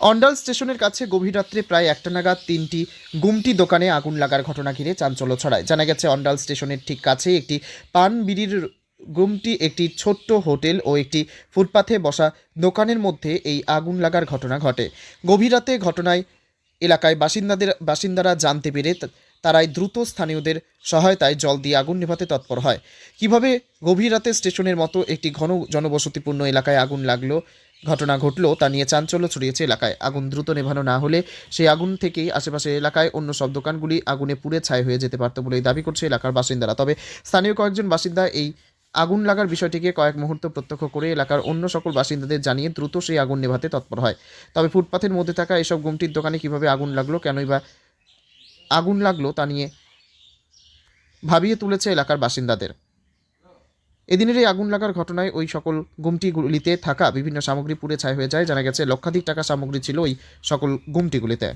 অন্ডাল স্টেশনের কাছে গভীর রাত্রে প্রায় একটা নাগাদ তিনটি গুমটি দোকানে আগুন লাগার ঘটনা ঘিরে চাঞ্চল্য ছড়ায়। জানা গেছে, অন্ডাল স্টেশনের ঠিক কাছেই একটি পান বিড়ির গুমটি, একটি ছোট্ট হোটেল ও একটি ফুটপাথে বসা দোকানের মধ্যে এই আগুন লাগার ঘটনা ঘটে। গভীর রাতে ঘটনায় এলাকায় বাসিন্দাদের, বাসিন্দারা জানতে পেরে তারাই দ্রুত স্থানীয়দের সহায়তায় জল দিয়ে আগুন নেভাতে তৎপর হয়। কীভাবে গভীর রাতে স্টেশনের মতো একটি ঘন জনবসতিপূর্ণ এলাকায় আগুন লাগল ঘটনা ঘটলো তা নিয়ে চাঞ্চল্য ছড়িয়েছে এলাকায়। আগুন দ্রুত নেভানো না হলে সেই আগুন থেকেই আশেপাশের এলাকায় অন্য সব দোকানগুলি আগুনে পুড়ে ছাই হয়ে যেতে পারত বলেই দাবি করছে এলাকার বাসিন্দারা। তবে স্থানীয় কয়েকজন বাসিন্দা এই আগুন লাগার বিষয়টিকে কয়েক মুহূর্ত প্রত্যক্ষ করে এলাকার অন্য সকল বাসিন্দাদের জানিয়ে দ্রুত সেই আগুন নেভাতে তৎপর হয়। তবে ফুটপাথের মধ্যে থাকা এসব গুমটির দোকানে কীভাবে আগুন লাগল, কেনই বা আগুন লাগল তা নিয়ে ভাবিয়ে তুলেছে এলাকার বাসিন্দাদের। এদিনের এই আগুন লাগার ঘটনায় ওই সকল গুমটিগুলিতে থাকা বিভিন্ন সামগ্রী পুড়ে ছাই হয়ে যায়। জানা গেছে, লক্ষাধিক টাকা সামগ্রী ছিল ওই সকল গুমটিগুলিতে।